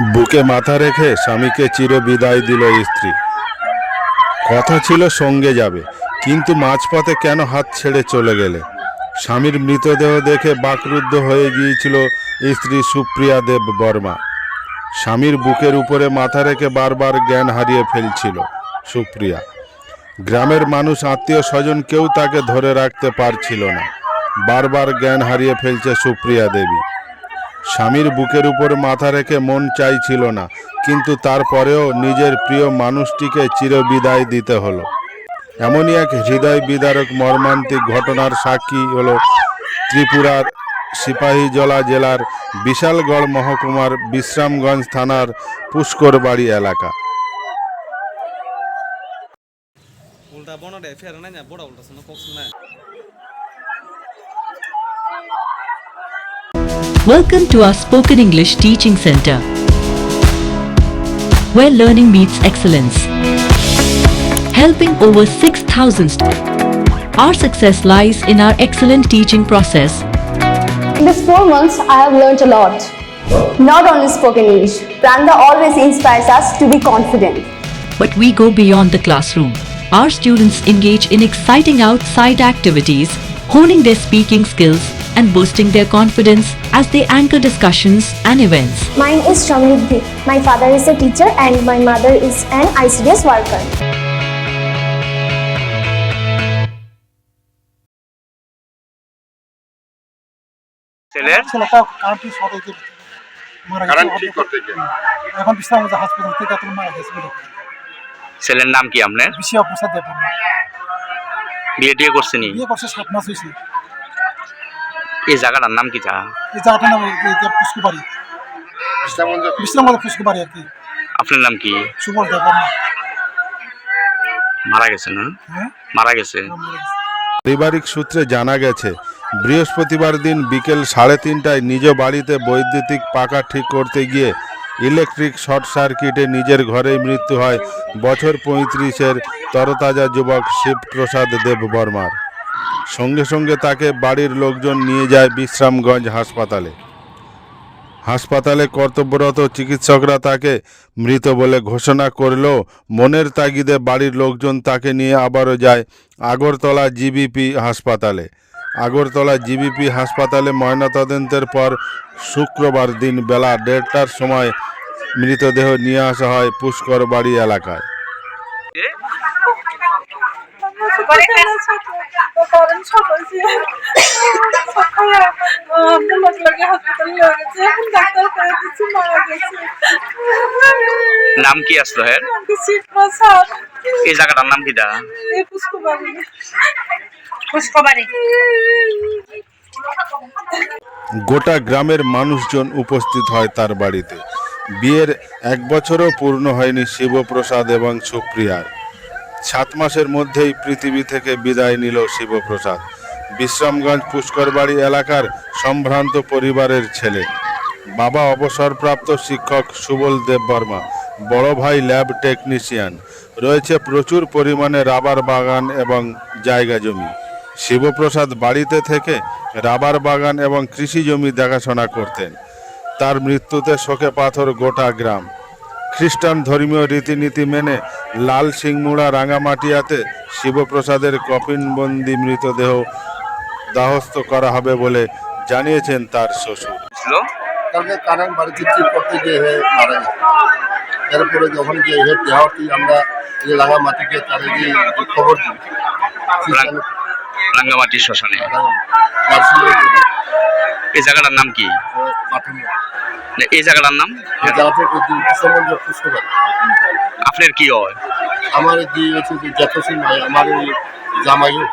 বুকে মাথা রেখে স্বামীকে চির বিদায় দিল স্ত্রী। কথা ছিল সঙ্গে যাবে, কিন্তু মাঝপথে কেন হাত ছেড়ে চলে গেলে? স্বামীর মৃতদেহ দেখে বাকরুদ্ধ হয়ে গিয়েছিল স্ত্রী সুপ্রিয়া দেব বর্মা। স্বামীর বুকের উপরে মাথা রেখে বারবার জ্ঞান হারিয়ে ফেলছিল সুপ্রিয়া। গ্রামের মানুষ, আত্মীয় স্বজন কেউ তাকে ধরে রাখতে পারছিল না। বারবার জ্ঞান হারিয়ে ফেলছে সুপ্রিয়া দেবী। স্বামীর বুকের উপর মাথা রেখে মন চাইছিল না, কিন্তু তারপরেও নিজের প্রিয় মানুষটিকে চিরবিদায় দিতে হলো। এমনই এক হৃদয় বিদারক মর্মান্তিক ঘটনার সাক্ষী হল ত্রিপুরার সিপাহীজলা জেলার বিশালগড় মহকুমার বিশ্রামগঞ্জ থানার পুষ্করবাড়ি এলাকা। উল্টা ফের না, বড় উল্টা শুনে কক্স না Welcome to our Spoken English Teaching Center, where learning meets excellence. Helping over 6,000 st- Our success lies in our excellent teaching process. In these four months, I have learned a lot. Not only spoken English, Pranda always inspires us to be confident. But we go beyond the classroom. Our students engage in exciting outside activities, honing their speaking skills and boosting their confidence as they anchor discussions and events. Mine is Shamriddhi. My father is a teacher and my mother is an ICDS worker. ছেলের ছেলেটা current short হয়েছে মারা current ঠিক করতে গিয়ে। এখন বিশ্রামগঞ্জ হাসপাতাল থেকে এখন মারা গেছে ছেলের নাম কি আপনার বেশি অবস্থা দেবেন না বিয়ে টিয়ে করছেনি বিয়ে করছে সাত মাস হয়েছে এই জায়গাটার নাম কি তা এই জায়গাটা নাম পুষ্কুবাড়ি বিশ্রামগঞ্জ পুষ্কুবাড়ি আর কি। আপনার নাম কি? সুবল দেবেন মারা গেছে না হ্যাঁ? মারা গেছে। মারা গেছে। পারিবারিক সূত্রে জানা গেছে বৃহস্পতিবার দিন বিকেল সাড়ে তিনটায় নিজ বাড়িতে বৈদ্যুতিক পাকা ঠিক করতে গিয়ে ইলেকট্রিক শর্ট সার্কিটে নিজের ঘরেই মৃত্যু হয় বছর পঁয়ত্রিশের তরতাজা যুবক শিবপ্রসাদ দেব বর্মার সঙ্গে সঙ্গে তাকে বাড়ির লোকজন নিয়ে যায় বিশ্রামগঞ্জ হাসপাতালে। হাসপাতালে কর্তব্যরত চিকিৎসকরা তাকে মৃত বলে ঘোষণা করলেও মনের তাগিদে বাড়ির লোকজন তাকে নিয়ে আবারও যায় আগরতলা জিবিপি হাসপাতালে। আগরতলা জিবিপি হাসপাতালে ময়নাতদন্তের পর শুক্রবার দিন বেলা দেড়টার সময় মৃতদেহ নিয়ে আসা হয় পুষ্কর বাড়ি এলাকায়। কারণ সকাল সকালে লাগে হসপিটাল গেছে এখন ডাক্তার করে দিচ্ছে মারা গেছে নাম কি আসলো হ্যাঁ? শিব প্রসাদ এই জায়গাটার নাম কি এই পুষ্পবাড়ি গোটা গ্রামের মানুষজন উপস্থিত হয় তার বাড়িতে। বিয়ের এক বছরও পূর্ণ হয়নি শিবপ্রসাদ এবং সুপ্রিয়ার। সাত মাসের মধ্যেই পৃথিবী থেকে বিদায় নিল শিবপ্রসাদ। বিশ্রামগঞ্জ পুষ্করবাড়ি এলাকার সম্ভ্রান্ত পরিবারের ছেলে। বাবা অবসরপ্রাপ্ত শিক্ষক সুবল দেব বর্মা, বড় ভাই ল্যাব টেকনিশিয়ান। রয়েছে প্রচুর পরিমাণে রাবার বাগান এবং জায়গা জমি। শিবপ্রসাদ বাড়িতে থেকে রাবার বাগান এবং কৃষি জমি দেখাশোনা করতেন। তার মৃত্যুতে শোকে পাথর গোটা গ্রাম। খ্রিস্টান ধর্মীয় রীতিনীতি মেনে লাল সিংমুড়া রাঙামাটিয়াতে শিবপ্রসাদের কফিনবন্দি মৃতদেহ দাহস্থ করা হবে বলে জানিয়েছেন তার শ্বশুর। ছিল কালকে কারেন্ট বাড়িতে ঠিক করতে গিয়ে মারা গেছে? এরপরে যখন যে দেওয়াটি আমরা এই যে রাঙা তাদের যে যে খবর দিই শ্মশানে। এই জায়গাটার নাম কি? এই জায়গাটার নাম? পারি আপনার কি হয়? আমার যে হচ্ছে যে জ্যাঠসিন ভাই আমার জামাইও।